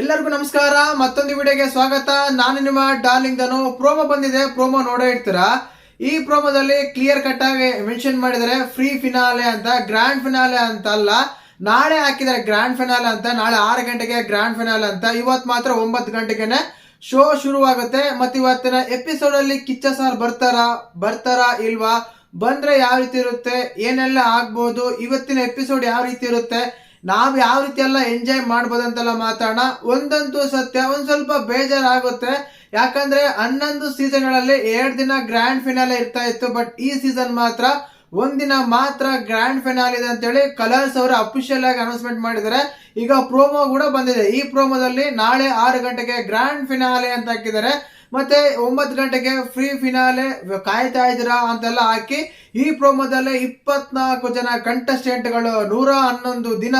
ಎಲ್ಲರಿಗೂ ನಮಸ್ಕಾರ, ಮತ್ತೊಂದು ವಿಡಿಯೋಗೆ ಸ್ವಾಗತ. ನಾನು ನಿಮ್ಮ ಡಾರ್ಲಿಂಗ್ ದನು ಪ್ರೋಮೋ ಬಂದಿದೆ, ಪ್ರೋಮೋ ನೋಡೇ ಇರ್ತೀರಾ? ಈ ಪ್ರೋಮೋದಲ್ಲಿ ಕ್ಲಿಯರ್ ಕಟ್ ಆಗಿ ಮೆನ್ಷನ್ ಮಾಡಿದರೆ ಫ್ರೀ ಫಿನಾಲೆ ಅಂತ ಗ್ರ್ಯಾಂಡ್ ಫಿನಾಲೆ ಅಂತ ಅಲ್ಲ, ನಾಳೆ ಹಾಕಿದ್ದಾರೆ ಗ್ರ್ಯಾಂಡ್ ಫಿನಾಲೆ ಅಂತ, ನಾಳೆ ಆರು ಗಂಟೆಗೆ ಗ್ರ್ಯಾಂಡ್ ಫಿನಾಲೆ ಅಂತ, ಇವತ್ತು ಮಾತ್ರ ಒಂಬತ್ತು ಗಂಟೆಗೆನೆ ಶೋ ಶುರುವಾಗುತ್ತೆ. ಮತ್ತೆ ಇವತ್ತಿನ ಎಪಿಸೋಡ್ ಅಲ್ಲಿ ಕಿಚ್ಚ ಸಾರ್ ಬರ್ತಾರಾ ಬರ್ತಾರಾ ಇಲ್ವಾ? ಬಂದ್ರೆ ಯಾವ ರೀತಿ ಇರುತ್ತೆ? ಏನೆಲ್ಲ ಆಗ್ಬೋದು? ಇವತ್ತಿನ ಎಪಿಸೋಡ್ ಯಾವ ರೀತಿ ಇರುತ್ತೆ? ನಾವ್ ಯಾವ ರೀತಿ ಎಲ್ಲ ಎಂಜಾಯ್ ಮಾಡ್ಬೋದು ಅಂತೆಲ್ಲ ಮಾತಾಡೋಣ. ಒಂದಂತೂ ಸತ್ಯ, ಒಂದು ಸ್ವಲ್ಪ ಬೇಜಾರಾಗುತ್ತೆ. ಯಾಕಂದ್ರೆ ಹನ್ನೊಂದು ಸೀಸನ್ಗಳಲ್ಲಿ ಎರಡು ದಿನ ಗ್ರ್ಯಾಂಡ್ ಫಿನಾಲೆ ಇರ್ತಾ ಇತ್ತು ಬಟ್ ಈ ಸೀಸನ್ ಮಾತ್ರ ಒಂದಿನ ಮಾತ್ರ ಗ್ರ್ಯಾಂಡ್ ಫಿನಾಲ್ ಇದೆ ಅಂತೇಳಿ ಕಲರ್ಸ್ ಅವರು ಅಫಿಷಿಯಲ್ ಆಗಿ ಅನೌನ್ಸ್ಮೆಂಟ್ ಮಾಡಿದ್ದಾರೆ. ಈಗ ಪ್ರೋಮೋ ಕೂಡ ಬಂದಿದೆ. ಈ ಪ್ರೋಮೋದಲ್ಲಿ ನಾಳೆ ಆರು ಗಂಟೆಗೆ ಗ್ರ್ಯಾಂಡ್ ಫಿನಾಲೆ ಅಂತ ಹಾಕಿದ್ದಾರೆ. ಮತ್ತೆ ಒಂಬತ್ತು ಗಂಟೆಗೆ ಫ್ರೀ ಫಿನಾಲೆ ಕಾಯ್ತಾ ಇದ್ದೀರಾ ಅಂತೆಲ್ಲ ಹಾಕಿ ಈ ಪ್ರೋಮೋದಲ್ಲೇ ಇಪ್ಪತ್ನಾಲ್ಕು ಜನ ಕಂಟೆಸ್ಟೆಂಟ್ಗಳು ನೂರ ಹನ್ನೊಂದು ದಿನ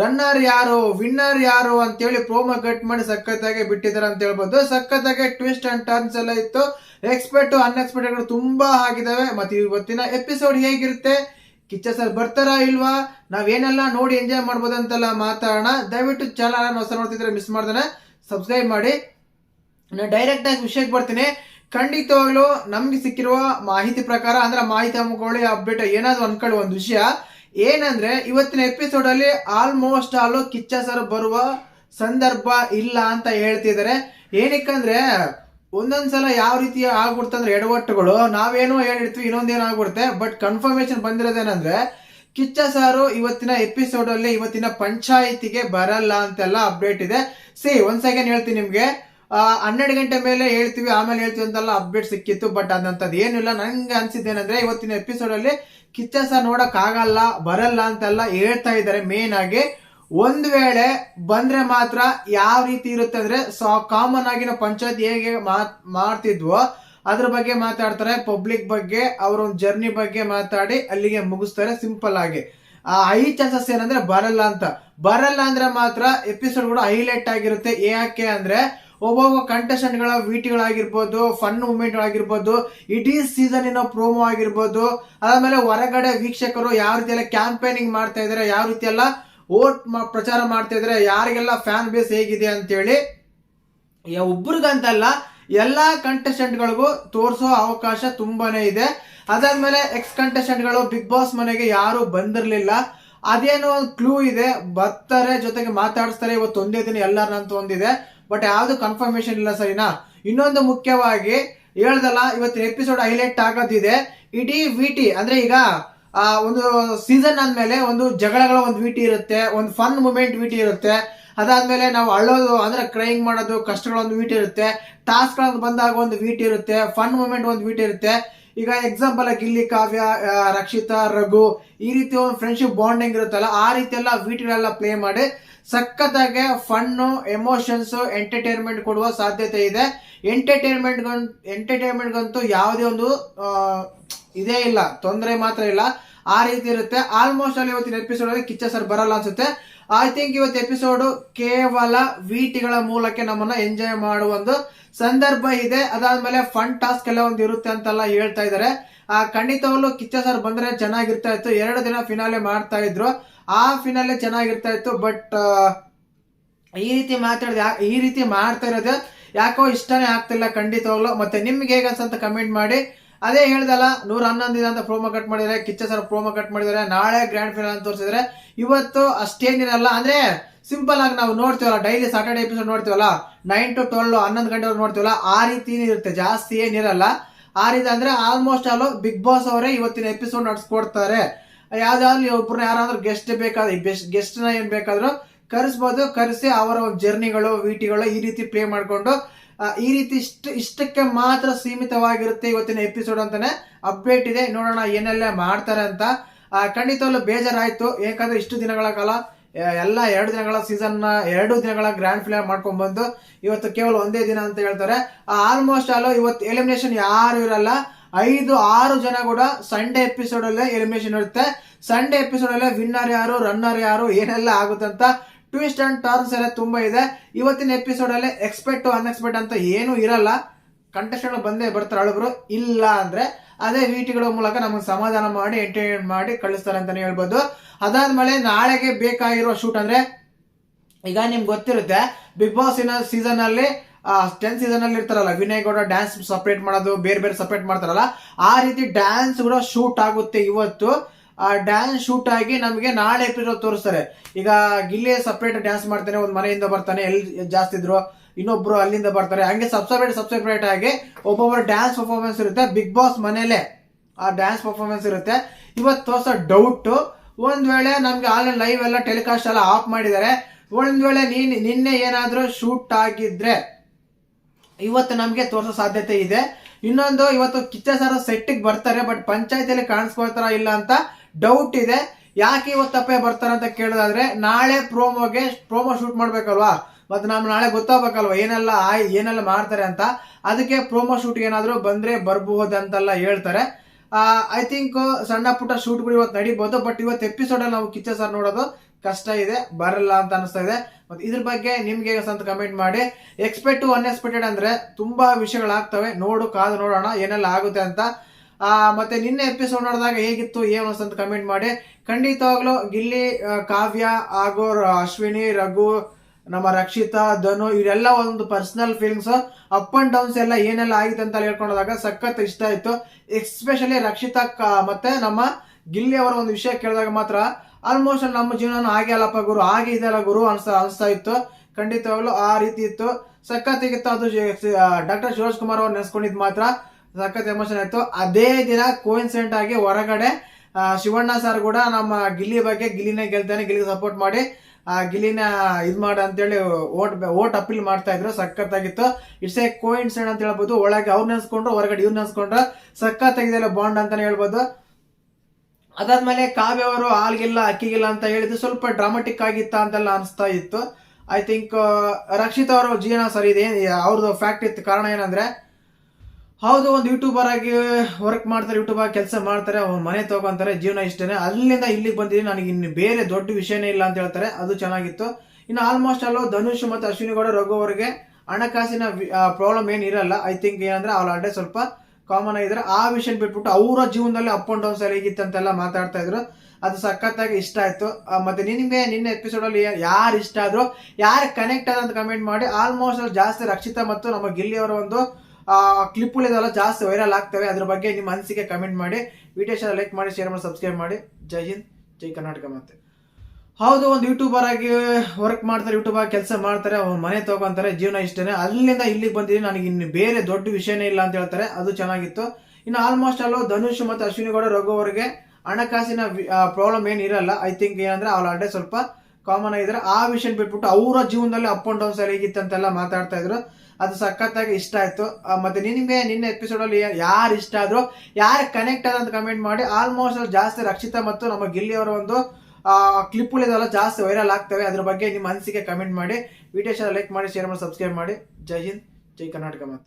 ರನ್ನರ್ ಯಾರು ವಿನ್ನರ್ ಯಾರು ಅಂತೇಳಿ ಪ್ರೋಮೋ ಕಟ್ ಮಾಡಿ ಸಖತ್ತಾಗಿ ಬಿಟ್ಟಿದ್ದಾರೆ ಅಂತ ಹೇಳ್ಬೋದು. ಸಖತ್ತಾಗಿ ಟ್ವಿಸ್ಟ್ ಅಂಡ್ ಟರ್ನ್ಸ್ ಎಲ್ಲ ಇತ್ತು. ಎಕ್ಸ್ಪೆಕ್ಟ್ ಅನ್ಎಕ್ಸ್ಪೆಕ್ಟೆಡ್ಗಳು ತುಂಬಾ ಆಗಿದ್ದಾವೆ. ಮತ್ತೆ ಇವತ್ತಿನ ಎಪಿಸೋಡ್ ಹೇಗಿರುತ್ತೆ? ಕಿಚ್ಚ ಸರ್ ಬರ್ತಾರಾ ಇಲ್ವಾ? ನಾವೇನೆಲ್ಲ ನೋಡಿ ಎಂಜಾಯ್ ಮಾಡ್ಬೋದಂತೆಲ್ಲ ಮಾತಾಡೋಣ. ದಯವಿಟ್ಟು ಚಾನಲ್ ಹೊಸ ನೋಡ್ತಿದ್ರೆ ಮಿಸ್ ಮಾಡ್ದಾನೆ. ಸಬ್ಸ್ಕ್ರೈಬ್ ಮಾಡಿ. ನಾನು ಡೈರೆಕ್ಟ್ ಆಗಿ ವಿಷಯಕ್ಕೆ ಬರ್ತೀನಿ. ಖಂಡಿತವಾಗ್ಲೂ ನಮ್ಗೆ ಸಿಕ್ಕಿರುವ ಮಾಹಿತಿ ಪ್ರಕಾರ, ಅಂದ್ರೆ ಮಾಹಿತಿ ಹಮ್ಮಿಕೊಳ್ಳಿ ಅಪ್ಡೇಟ್ ಏನಾದ್ರು ಅನ್ಕೊಳ್ಳಿ ಒಂದು ವಿಷಯ. ಏನಂದ್ರೆ, ಇವತ್ತಿನ ಎಪಿಸೋಡ್ ಅಲ್ಲಿ ಆಲ್ಮೋಸ್ಟ್ ಆಲ್ ಕಿಚ್ಚ ಸರ್ ಬರುವ ಸಂದರ್ಭ ಇಲ್ಲ ಅಂತ ಹೇಳ್ತಿದ್ದಾರೆ ಏನಕ್ಕಂದ್ರೆ, ಒಂದೊಂದ್ಸಲ ಯಾವ ರೀತಿ ಆಗ್ಬಿಡ್ತಂದ್ರೆ ಎಡವಟ್ಟುಗಳು. ನಾವೇನೋ ಹೇಳಿರ್ತೀವಿ, ಇನ್ನೊಂದೇನೋ ಆಗ್ಬಿಡುತ್ತೆ. ಬಟ್ ಕನ್ಫರ್ಮೇಶನ್ ಬಂದಿರೋದೇನಂದ್ರೆ, ಕಿಚ್ಚ ಸಾರು ಇವತ್ತಿನ ಎಪಿಸೋಡ್ ಅಲ್ಲಿ ಇವತ್ತಿನ ಪಂಚಾಯಿತಿಗೆ ಬರಲ್ಲ ಅಂತೆಲ್ಲ ಅಪ್ಡೇಟ್ ಇದೆ. ಸಿ ಒಂದ್ ಸೆಕೆಂಡ್ ಹೇಳ್ತೀನಿ ನಿಮ್ಗೆ. ಹನ್ನೆರಡು ಗಂಟೆ ಮೇಲೆ ಹೇಳ್ತೀವಿ, ಆಮೇಲೆ ಹೇಳ್ತೀವಿ ಅಂತೆಲ್ಲ ಅಪ್ಡೇಟ್ ಸಿಕ್ಕಿತ್ತು ಬಟ್ ಅದಂಥದ್ದು ಏನಿಲ್ಲ. ನಂಗೆ ಅನ್ಸಿದ್ದೇನೆಂದ್ರೆ ಇವತ್ತಿನ ಎಪಿಸೋಡ್ ಅಲ್ಲಿ ಕಿಚ್ಚ ಸರ್ ನೋಡಕ್ ಆಗಲ್ಲ, ಬರಲ್ಲ ಅಂತೆಲ್ಲ ಹೇಳ್ತಾ ಇದ್ದಾರೆ ಮೇನ್ ಆಗಿ. ಒಂದು ವೇಳೆ ಬಂದ್ರೆ ಮಾತ್ರ ಯಾವ ರೀತಿ ಇರುತ್ತೆ ಅಂದ್ರೆ ಕಾಮನ್ ಆಗಿನ ಪಂಚಾಯತ್ ಹೇಗೆ ಮಾಡ್ತಿದ್ವು, ಅದ್ರ ಬಗ್ಗೆ ಮಾತಾಡ್ತಾರೆ. ಪಬ್ಲಿಕ್ ಬಗ್ಗೆ ಅವ್ರ ಜರ್ನಿ ಬಗ್ಗೆ ಮಾತಾಡಿ ಅಲ್ಲಿಗೆ ಮುಗಿಸ್ತಾರೆ ಸಿಂಪಲ್ ಆಗಿ. ಆ ಐ ಚಾನ್ಸಸ್ ಏನಂದ್ರೆ ಬರಲ್ಲ ಅಂತ. ಬರಲ್ಲ ಅಂದ್ರೆ ಮಾತ್ರ ಎಪಿಸೋಡ್ ಕೂಡ ಹೈಲೈಟ್ ಆಗಿರುತ್ತೆ. ಯಾಕೆ ಅಂದ್ರೆ ಒಬ್ಬೊಬ್ಬ ಕಂಟೆಸ್ಟೆಂಟ್ಗಳ ವಿಟಿಗಳಾಗಿರ್ಬೋದು ಫನ್ ಮೂಮೆಂಟ್ಗಳಾಗಿರ್ಬೋದು ಇಡೀ ಸೀಸನಿನ ಪ್ರೋಮೋ ಆಗಿರ್ಬೋದು, ಅದಾದ್ಮೇಲೆ ಹೊರಗಡೆ ವೀಕ್ಷಕರು ಯಾವ ರೀತಿ ಎಲ್ಲ ಕ್ಯಾಂಪೇನಿಂಗ್ ಮಾಡ್ತಾ ಇದಾರೆ ಯಾವ ರೀತಿ ಎಲ್ಲ ಓಟ್ ಪ್ರಚಾರ ಮಾಡ್ತಾ ಇದಾರೆ ಯಾರಿಗೆಲ್ಲ ಫ್ಯಾನ್ ಬೇಸ್ ಹೇಗಿದೆ ಅಂತೇಳಿ ಒಬ್ರಿಗಂತಲ್ಲ, ಎಲ್ಲಾ ಕಂಟೆಸ್ಟೆಂಟ್ಗಳಿಗೂ ತೋರಿಸೋ ಅವಕಾಶ ತುಂಬಾನೇ ಇದೆ. ಅದಾದ್ಮೇಲೆ ಎಕ್ಸ್ ಕಂಟೆಸ್ಟೆಂಟ್ಗಳು ಬಿಗ್ ಬಾಸ್ ಮನೆಗೆ ಯಾರು ಬಂದಿರಲಿಲ್ಲ. ಅದೇನೋ ಒಂದು ಕ್ಲೂ ಇದೆ, ಬರ್ತಾರೆ, ಜೊತೆಗೆ ಮಾತಾಡಿಸ್ತಾರೆ ಇವತ್ತು ಒಂದೇ ದಿನ ಎಲ್ಲರನ್ನಂತ ಒಂದಿದೆ. ಬಟ್ ಯಾವ್ದು ಕನ್ಫರ್ಮೇಶನ್ ಇಲ್ಲ ಸರಿನಾ ಇನ್ನೊಂದು ಮುಖ್ಯವಾಗಿ ಹೇಳ್ದಲ್ಲ ಇವತ್ತಿನ ಎಪಿಸೋಡ್ ಹೈಲೈಟ್ ಆಗೋದಿದೆ. ಇಡೀ ವಿಟಿ ಅಂದ್ರೆ ಈಗ ಒಂದು ಸೀಸನ್ ಆದ್ಮೇಲೆ ಒಂದು ಜಗಳಗಳ ಒಂದು ವಿಟಿ ಇರುತ್ತೆ, ಒಂದು ಫನ್ ಮೂಮೆಂಟ್ ವಿಟಿ ಇರುತ್ತೆ. ಅದಾದ್ಮೇಲೆ ನಾವು ಅಳೋದು ಅಂದ್ರೆ ಕ್ರೈಂಗ್ ಮಾಡೋದು ಕಷ್ಟಗಳೊಂದು ವೀಟ್ ಇರುತ್ತೆ. ಟಾಸ್ಕ್ ಬಂದಾಗ ಒಂದು ವೀಟ್ ಇರುತ್ತೆ ಫನ್ ಮೂಮೆಂಟ್ ಒಂದು ವೀಟ್ ಇರುತ್ತೆ. ಈಗ ಎಕ್ಸಾಂಪಲ್ ಇಲ್ಲಿ ಕಾವ್ಯ ರಕ್ಷಿತಾ, ರಘು, ಈ ರೀತಿ ಒಂದು ಫ್ರೆಂಡ್ಶಿಪ್ ಬಾಂಡಿಂಗ್ ಇರುತ್ತಲ್ಲ, ಆ ರೀತಿ ಎಲ್ಲ ವೀಟ್ಗಳೆಲ್ಲ ಪ್ಲೇ ಮಾಡಿ ಸಖತ್ತಾಗಿ ಫನ್ನು, ಎಮೋಷನ್ಸ್, ಎಂಟರ್ಟೈನ್ಮೆಂಟ್ ಕೊಡುವ ಸಾಧ್ಯತೆ ಇದೆ. ಎಂಟರ್ಟೈನ್ಮೆಂಟ್ ಎಂಟರ್ಟೈನ್ಮೆಂಟ್ಗಂತೂ ಯಾವುದೇ ಒಂದು ಇದೇ ಇಲ್ಲ, ತೊಂದರೆ ಮಾತ್ರ ಇಲ್ಲ. ಆ ರೀತಿ ಇರುತ್ತೆ. ಆಲ್ಮೋಸ್ಟ್ ಅಲ್ಲಿ ಇವತ್ತಿನ ಎಪಿಸೋಡ್ ಕಿಚ್ಚ ಸರ್ ಬರಲ್ಲ ಅನ್ಸುತ್ತೆ. ಐ ಥಿಂಕ್ ಇವತ್ತು ಎಪಿಸೋಡ್ ಕೇವಲ ವಿಟಿಗಳ ಮೂಲಕ ನಮ್ಮನ್ನ ಎಂಜಾಯ್ ಮಾಡುವ ಒಂದು ಸಂದರ್ಭ ಇದೆ. ಅದಾದ್ಮೇಲೆ ಫನ್ ಟಾಸ್ಕ್ ಎಲ್ಲ ಒಂದು ಇರುತ್ತೆ ಅಂತೆಲ್ಲ ಹೇಳ್ತಾ ಇದ್ದಾರೆ. ಆ, ಖಂಡಿತವಾಗ್ಲೂ ಕಿಚ್ಚ ಸರ್ ಬಂದ್ರೆ ಚೆನ್ನಾಗಿರ್ತಾ ಇತ್ತು. ಎರಡು ದಿನ ಫಿನಾಲೆ ಮಾಡ್ತಾ ಇದ್ರು. ಆ ಫಿನಾಲೆ ಚೆನ್ನಾಗಿರ್ತಾ ಇತ್ತು ಬಟ್ ಈ ರೀತಿ ಮಾತಾಡಿದ ಈ ರೀತಿ ಮಾಡ್ತಾ ಇರೋದು ಯಾಕೋ ಇಷ್ಟನೇ ಆಗ್ತಿಲ್ಲ ಖಂಡಿತವಾಗ್ಲೂ. ಮತ್ತೆ ನಿಮ್ಗೆ ಹೇಗೆ ಅನ್ಸಂತ ಕಮೆಂಟ್ ಮಾಡಿ. ಅದೇ ಹೇಳ್ದಲ್ಲ, ನೂರ ಹನ್ನೊಂದು ದಿನ ಅಂತ ಪ್ರೋಮೋ ಕಟ್ ಮಾಡಿದರೆ, ಕಿಚ್ಚ ಸರ್ ಪ್ರೋಮೋ ಕಟ್ ಮಾಡಿದರೆ, ನಾಳೆ ಗ್ರ್ಯಾಂಡ್ ಫಿನಾಲ್ ಅಂತ ತೋರಿಸಿದ್ರೆ, ಇವತ್ತು ಅಷ್ಟೇನಿರಲ್ಲ ಅಂದ್ರೆ ಸಿಂಪಲ್ ಆಗಿ ನಾವು ನೋಡ್ತೀವಲ್ಲ ಡೈಲಿ ಸಾಟರ್ಡೆ ಎಪಿಸೋಡ್ ನೋಡ್ತೀವಲ್ಲ ನೈನ್ ಟು ಟ್ವೆಲ್ ಹನ್ನೊಂದು ಗಂಟೆವರೆಗೆ ನೋಡ್ತೀವಲ್ಲ, ಆ ರೀತಿ ಇರುತ್ತೆ. ಜಾಸ್ತಿ ಏನಿರಲ್ಲ. ಆ ರೀತಿ ಅಂದ್ರೆ ಆಲ್ಮೋಸ್ಟ್ ಆಲ್ ಬಿಗ್ ಬಾಸ್ ಅವರೇ ಇವತ್ತಿನ ಎಪಿಸೋಡ್ ನಡ್ಸ್ಕೊಡ್ತಾರೆ. ಯಾವ್ದಾದ್ರು ಒಬ್ಬರನ್ನ ಯಾರಾದ್ರೂ ಗೆಸ್ಟ್ ಬೇಕಾದ್ರೆ ಗೆಸ್ಟ್ನ ಏನ್ ಬೇಕಾದ್ರು ಕರೆಸ್ಬೋದು. ಕರೆಸಿ ಅವರ ಜರ್ನಿಗಳು, ವೀಟಿಗಳು ಈ ರೀತಿ ಪ್ಲೇ ಮಾಡ್ಕೊಂಡು ಈ ರೀತಿ ಇಷ್ಟ, ಇಷ್ಟಕ್ಕೆ ಮಾತ್ರ ಸೀಮಿತವಾಗಿರುತ್ತೆ ಇವತ್ತಿನ ಎಪಿಸೋಡ್ ಅಂತಾನೆ ಅಪ್ಡೇಟ್ ಇದೆ. ನೋಡೋಣ ಏನೆಲ್ಲ ಮಾಡ್ತಾರೆ ಅಂತ. ಖಂಡಿತವಲ್ಲೂ ಬೇಜಾರಾಯ್ತು. ಏಕಂದ್ರೆ ಇಷ್ಟು ದಿನಗಳ ಕಾಲ ಎಲ್ಲ ಎರಡು ದಿನಗಳ ಸೀಸನ್ನ ಎರಡು ದಿನಗಳ ಗ್ರ್ಯಾಂಡ್ ಫಿನಾಲ್ ಮಾಡ್ಕೊಂಡ್ ಬಂದು ಇವತ್ತು ಕೇವಲ ಒಂದೇ ದಿನ ಅಂತ ಹೇಳ್ತಾರೆ. ಆಲ್ಮೋಸ್ಟ್ ಆಲ್ ಇವತ್ತು ಎಲಿಮಿನೇಷನ್ ಯಾರು ಇರಲ್ಲ. ಐದು, ಆರು ಜನ ಕೂಡ ಸಂಡೇ ಎಪಿಸೋಡ್ ಅಲ್ಲೇ ಎಲಿಮಿನೇಷನ್ ಇರುತ್ತೆ. ಸಂಡೇ ಎಪಿಸೋಡ್ ಅಲ್ಲೇ ವಿನ್ನರ್ ಯಾರು ರನ್ನರ್ ಯಾರು, ಏನೆಲ್ಲ ಆಗುತ್ತೆ ಅಂತ ಟ್ವಿಸ್ಟ್ ಅಂಡ್ ಟರ್ನ್ಸ್ ಎಲ್ಲ ತುಂಬಾ ಇದೆ. ಇವತ್ತಿನ ಎಪಿಸೋಡ್ ಅಲ್ಲಿ ಎಕ್ಸ್ಪೆಕ್ಟ್ ಅನ್ಎಕ್ಸ್ಪೆಕ್ಟ್ ಅಂತ ಏನು ಇರಲ್ಲ. ಕಂಟೆಸ್ಟೆಂಟ್ ಬಂದೇ ಬರ್ತಾರೆ ಹಳಬರು ಇಲ್ಲ ಅಂದ್ರೆ ಅದೇ ವಿಟಿಗಳ ಮೂಲಕ ನಮಗೆ ಸಮಾಧಾನ ಮಾಡಿ ಎಂಟರ್ಟೈನ್ ಮಾಡಿ ಕಳಿಸ್ತಾರೆ ಅಂತಾನೆ ಹೇಳ್ಬೋದು. ಅದಾದ್ಮೇಲೆ ನಾಳೆಗೆ ಬೇಕಾಗಿರೋ ಶೂಟ್ ಅಂದ್ರೆ ಈಗ ನಿಮ್ಗೆ ಗೊತ್ತಿರುತ್ತೆ ಬಿಗ್ ಬಾಸ್ ಸೀಸನ್ ಅಲ್ಲಿ ಟೆಂತ್ ಸೀಸನ್ ಅಲ್ಲಿ ಇರ್ತಾರಲ್ಲ, ವಿನಯ್ ಗೌಡ ಡ್ಯಾನ್ಸ್ ಸಪ್ರೇಟ್ ಮಾಡೋದು, ಬೇರೆ ಬೇರೆ ಸಪ್ರೇಟ್ ಮಾಡ್ತಾರಲ್ಲ, ಆ ರೀತಿ ಡ್ಯಾನ್ಸ್ ಕೂಡ ಶೂಟ್ ಆಗುತ್ತೆ ಇವತ್ತು. ಆ ಡ್ಯಾನ್ಸ್ ಶೂಟ್ ಆಗಿ ನಮಗೆ ನಾಳೆ ಎಪಿಸೋಡ್ ತೋರಿಸ್ತಾರೆ. ಈಗ ಗಿಲ್ಲಿ ಸಪ್ರೇಟ್ ಡ್ಯಾನ್ಸ್ ಮಾಡ್ತಾನೆ, ಒಂದು ಮನೆಯಿಂದ ಬರ್ತಾನೆ ಎಲ್ಲಿ ಜಾಸ್ತಿ ಇದ್ರು ಇನ್ನೊಬ್ರು ಅಲ್ಲಿಂದ ಬರ್ತಾರೆ. ಹಂಗೆ ಸಬ್ಸಪ್ರೇಟ್ ಸಬ್ಸಪ್ರೇಟ್ ಆಗಿ ಒಬ್ಬೊಬ್ಬರ ಡ್ಯಾನ್ಸ್ ಪರ್ಫಾರ್ಮೆನ್ಸ್ ಇರುತ್ತೆ. ಬಿಗ್ ಬಾಸ್ ಮನೇಲೆ ಆ ಡ್ಯಾನ್ಸ್ ಪರ್ಫಾರ್ಮೆನ್ಸ್ ಇರುತ್ತೆ. ಇವತ್ತು ತೋರ್ಸೋ ಡೌಟ್ ಒಂದ್ ವೇಳೆ ನಮ್ಗೆ ಆನ್ಲೈನ್ ಲೈವ್ ಎಲ್ಲ ಟೆಲಿಕಾಸ್ಟ್ ಎಲ್ಲ ಆಫ್ ಮಾಡಿದ್ದಾರೆ. ಒಂದ್ ವೇಳೆ ನೀನ್, ನಿನ್ನೆ ಏನಾದರೂ ಶೂಟ್ ಆಗಿದ್ರೆ ಇವತ್ತು ನಮಗೆ ತೋರಿಸೋ ಸಾಧ್ಯತೆ ಇದೆ. ಇನ್ನೊಂದು, ಇವತ್ತು ಕಿಚ್ಚ ಸರ ಸೆಟ್ಟಿಗೆ ಬರ್ತಾರೆ ಬಟ್ ಪಂಚಾಯತಿಯಲ್ಲಿ ಕಾಣಿಸ್ಕೊಳ್ತಾರ ಇಲ್ಲ ಅಂತ ಡೌಟ್ ಇದೆ. ಯಾಕೆ ಇವತ್ತಪ್ಪೆ ಬರ್ತಾರೆ ಅಂತ ಕೇಳೋದಾದ್ರೆ ನಾಳೆ ಪ್ರೋಮೋಗೆ ಪ್ರೋಮೋ ಶೂಟ್ ಮಾಡ್ಬೇಕಲ್ವಾ? ಮತ್ತೆ ನಮ್ಗೆ ನಾಳೆ ಗೊತ್ತಾಗಬೇಕಲ್ವ, ಏನೆಲ್ಲ ಏನೆಲ್ಲ ಮಾಡ್ತಾರೆ ಅಂತ. ಅದಕ್ಕೆ ಪ್ರೋಮೋ ಶೂಟ್ ಏನಾದರೂ ಬಂದ್ರೆ ಬರಬಹುದು ಅಂತೆಲ್ಲ ಹೇಳ್ತಾರೆ ಐ ಥಿಂಕ್ ಸಣ್ಣ ಪುಟ್ಟ ಶೂಟ್ಗಳು ಇವತ್ತು ನಡಿಬಹುದು ಬಟ್ ಇವತ್ತು ಎಪಿಸೋಡ್ ಅಲ್ಲಿ ನಾವು ಕಿಚ್ಚ ಸರ್ ನೋಡೋದು ಕಷ್ಟ ಇದೆ, ಬರಲ್ಲ ಅಂತ ಅನಿಸ್ತಾ ಇದೆ. ಮತ್ತೆ ಇದ್ರ ಬಗ್ಗೆ ನಿಮ್ಗೆ ಅಂತ ಕಮೆಂಟ್ ಮಾಡಿ. ಎಕ್ಸ್ಪೆಕ್ಟ್ ಅನ್ಎಕ್ಸ್ಪೆಕ್ಟೆಡ್ ಅಂದ್ರೆ ತುಂಬಾ ವಿಷಯಗಳಾಗ್ತವೆ, ನೋಡು, ಕಾದು ನೋಡೋಣ, ಏನೆಲ್ಲ ಆಗುತ್ತೆ ಅಂತ. ಮತ್ತೆ ನಿನ್ನೆ ಎಪಿಸೋಡ್ ನೋಡಿದಾಗ ಹೇಗಿತ್ತು, ಏನು ಅಂತ ಕಮೆಂಟ್ ಮಾಡಿ. ಖಂಡಿತವಾಗ್ಲೂ ಗಿಲ್ಲಿ ಕಾವ್ಯ ಹಾಗೂ ಅಶ್ವಿನಿ, ರಘು ನಮ್ಮ ರಕ್ಷಿತಾ, ಧನು, ಇವರೆಲ್ಲ ಒಂದು personal feelings up and downs ಎಲ್ಲ ಏನೆಲ್ಲ ಆಗಿತ್ತು ಅಂತ ಹೇಳ್ಕೊಂಡಾಗ ಸಖತ್ ಇಷ್ಟ ಆಯ್ತು. ಎಸ್ಪೆಷಲಿ ರಕ್ಷಿತಾ ಮತ್ತೆ ನಮ್ಮ ಗಿಲ್ಲಿ ಅವರ ಒಂದು ವಿಷಯ ಕೇಳಿದಾಗ ಮಾತ್ರ ಆಲ್ಮೋಸ್ಟ್ ನಮ್ಮ ಜೀವನ ಹಾಗೆ ಅಲ್ಲಪ್ಪ ಗುರು, ಹಾಗೆ ಇದೆಲ್ಲ ಗುರು ಅನ್ಸ್ತಾ ಅನಿಸ್ತಾ ಇತ್ತು. ಖಂಡಿತವಾಗ್ಲೂ ಆ ರೀತಿ ಇತ್ತು. ಸಖತ್ತಿಗಿತ್ತು ಅದು ಡಾಕ್ಟರ್ ಶಿವರಾಜ್ ಕುಮಾರ್ ಅವ್ರು ನೆನೆಸ್ಕೊಂಡಿದ್ ಮಾತ್ರ ಸಖತ್ ಎಮೋಷನ್ ಆಯ್ತು. ಅದೇ ದಿನ ಕೋಇನ್ಸಿಡೆಂಟ್ ಆಗಿ ಹೊರಗಡೆ ಶಿವಣ್ಣ ಸರ್ ಕೂಡ ನಮ್ಮ ಗಿಲ್ಲಿ ಬಗ್ಗೆ ಗಿಲ್ಲಿನೇ ಗೆಲ್ತಾನೆ, ಗಿಲ್ಲಿಗೆ ಸಪೋರ್ಟ್ ಮಾಡಿ ಆ ಗಿಲಿನ ಇದು ಮಾಡ ಅಂತೇಳಿ ಓಟ್ ಓಟ್ ಅಪೀಲ್ ಮಾಡ್ತಾ ಇದ್ರು. ಸಖತ್ತಾಗಿತ್ತು. ಇಟ್ಸ್ ಎ ಕೋಇನ್ಸಿಡೆಂಟ್ ಅಂತ ಹೇಳ್ಬೋದು. ಒಳಗೆ ಅವ್ರು ನೆನ್ಸ್ಕೊಂಡ್ರು, ಹೊರಗಡೆ ಇವ್ರು ನೆನ್ಸ್ಕೊಂಡ್ರು. ಸಖತ್ತಾಗಿದೆ ಬಾಂಡ್ ಅಂತಾನೆ ಹೇಳ್ಬೋದು. ಅದಾದ್ಮೇಲೆ ಕಾವ್ಯ ಅವರು ಹಾಲ್ಗಿಲ್ಲ, ಅಕ್ಕಿಗಿಲ್ಲ ಅಂತ ಹೇಳಿದ್ದು ಸ್ವಲ್ಪ ಡ್ರಾಮಾಟಿಕ್ ಆಗಿತ್ತ ಅಂತೆಲ್ಲ ಅನಿಸ್ತಾ ಇತ್ತು. ಐ ಥಿಂಕ್ ರಕ್ಷಿತ್ ಅವರು, ಜೀವನ ಸರಿ ಇದೆ. ಅವ್ರದ್ದು ಫ್ಯಾಕ್ಟ್ ಇತ್ತು. ಕಾರಣ ಏನಂದ್ರೆ ಹೌದು, ಒಂದು ಯೂಟ್ಯೂಬರ್ ಆಗಿ ವರ್ಕ್ ಮಾಡ್ತಾರೆ ಯೂಟ್ಯೂಬ್ ಆಗಿ ಕೆಲಸ ಮಾಡ್ತಾರೆ ಅವ್ರ ಮನೆ ತಗೊಂತಾರೆ, ಜೀವನ ಇಷ್ಟೇನೆ. ಅಲ್ಲಿಂದ ಇಲ್ಲಿಗೆ ಬಂದಿದ್ದೀನಿ. ನನಗೆ ಇನ್ನು ಬೇರೆ ದೊಡ್ಡ ವಿಷಯನೇ ಇಲ್ಲ ಅಂತ ಹೇಳ್ತಾರೆ. ಅದು ಚೆನ್ನಾಗಿತ್ತು. ಇನ್ನು ಆಲ್ಮೋಸ್ಟ್ ಅಲ್ಲೋ ಧನುಷ್ ಮತ್ತು ಅಶ್ವಿನಿ ಗೌಡ, ರಘು ಅವರಿಗೆ ಹಣಕಾಸಿನ ಪ್ರಾಬ್ಲಮ್ ಏನು ಇರಲ್ಲ. ಐ ಥಿಂಕ್ ಏನಂದ್ರೆ ಅವ್ರ ಅಡ್ಡೆ ಸ್ವಲ್ಪ ಕಾಮನ್ ಆಗಿದ್ದಾರೆ. ಆ ವಿಷಯ ಬಿಟ್ಬಿಟ್ಟು ಅವರ ಜೀವನದಲ್ಲಿ ಅಪ್ ಅಂಡ್ ಡೌನ್ಸ್ ಹೇಗಿತ್ತು ಅಂತೆಲ್ಲ ಮಾತಾಡ್ತಾ ಇದ್ರು. ಅದು ಸಖತ್ತಾಗಿ ಇಷ್ಟ ಆಯ್ತು. ಮತ್ತು ನಿಮಗೆ ನಿನ್ನೆ ಎಪಿಸೋಡ್ ಅಲ್ಲಿ ಯಾರು ಇಷ್ಟ ಆದರೂ, ಯಾರು ಕನೆಕ್ಟ್ ಆದ ಅಂತ ಕಮೆಂಟ್ ಮಾಡಿ ಆಲ್ಮೋಸ್ಟ್ ಅಲ್ಲಿ ಜಾಸ್ತಿ ರಕ್ಷಿತಾ ಮತ್ತು ನಮ್ಮ ಗಿಲ್ಲಿಯವರ ಒಂದು ಕ್ಲಿಪ್ಗಳಿದೆಲ್ಲ ಜಾಸ್ತಿ ವೈರಲ್ ಆಗ್ತವೆ. ಅದ್ರ ಬಗ್ಗೆ ನಿಮ್ಮ ಅನಿಸಿಕೆ ಕಮೆಂಟ್ ಮಾಡಿ. ವಿಡಿಯೋ ಲೈಕ್ ಮಾಡಿ ಶೇರ್ ಮಾಡಿ ಸಬ್ಸ್ಕ್ರೈಬ್ ಮಾಡಿ. ಜೈ ಹಿಂದ್, ಜೈ ಕರ್ನಾಟಕ ಮತ್ತೆ ಹೌದು, ಒಂದು ಯೂಟ್ಯೂಬರ್ ಆಗಿ ವರ್ಕ್ ಮಾಡ್ತಾರೆ ಯೂಟ್ಯೂಬ್ ಆಗಿ ಕೆಲಸ ಮಾಡ್ತಾರೆ ಅವ್ರ ಮನೆ ತಗೊಂತಾರೆ ಜೀವನ ಇಷ್ಟೇ ಅಲ್ಲಿಂದ ಇಲ್ಲಿಗೆ ಬಂದಿದ್ದೀನಿ. ನನಗೆ ಇನ್ನು ಬೇರೆ ದೊಡ್ಡ ವಿಷಯನೇ ಇಲ್ಲ ಅಂತ ಹೇಳ್ತಾರೆ. ಅದು ಚೆನ್ನಾಗಿತ್ತು. ಇನ್ನು ಆಲ್ಮೋಸ್ಟ್ ಅಲ್ಲೋ ಧನುಷ್ ಮತ್ತು ಅಶ್ವಿನಿ ಗೌಡ, ರಘು ಅವರಿಗೆ ಹಣಕಾಸಿನ ಪ್ರಾಬ್ಲಮ್ ಏನಿರಲ್ಲ ಐ ಥಿಂಕ್ ಏನಂದ್ರೆ ಅವ್ರ ಅಡ್ಡೆ ಸ್ವಲ್ಪ ಕಾಮನ್ ಆಗಿದ್ದಾರೆ. ಆ ವಿಷಯ ಬಿಟ್ಬಿಟ್ಟು ಅವರ ಜೀವನದಲ್ಲಿ ಅಪ್ ಅಂಡ್ ಡೌನ್ಸ್ ಹೇಗಿತ್ತು ಅಂತೆಲ್ಲ ಮಾತಾಡ್ತಾ ಇದ್ರು. ಅದು ಸಖತ್ತಾಗಿ ಇಷ್ಟ ಆಯಿತು. ಮತ್ತು ನಿನಗೆ ನಿನ್ನೆ ಎಪಿಸೋಡಲ್ಲಿ ಯಾರು ಇಷ್ಟ ಆದರೂ, ಯಾರು ಕನೆಕ್ಟ್ ಆದ ಅಂತ ಕಮೆಂಟ್ ಮಾಡಿ ಆಲ್ಮೋಸ್ಟ್ ಅಲ್ಲಿ ಜಾಸ್ತಿ ರಕ್ಷಿತಾ ಮತ್ತು ನಮ್ಮ ಗಿಲ್ಲಿ ಅವರ ಒಂದು ಕ್ಲಿಪ್ಗಳಿದೆಲ್ಲ ಜಾಸ್ತಿ ವೈರಲ್ ಆಗ್ತವೆ. ಅದ್ರ ಬಗ್ಗೆ ನಿಮ್ಮ ಅನಿಸಿಕೆ ಕಮೆಂಟ್ ಮಾಡಿ. ವಿಡಿಯೋ ಲೈಕ್ ಮಾಡಿ ಶೇರ್ ಮಾಡಿ ಸಬ್ಸ್ಕ್ರೈಬ್ ಮಾಡಿ. ಜೈ ಹಿಂದ್, ಜೈ ಕರ್ನಾಟಕ ಮತ್ತೆ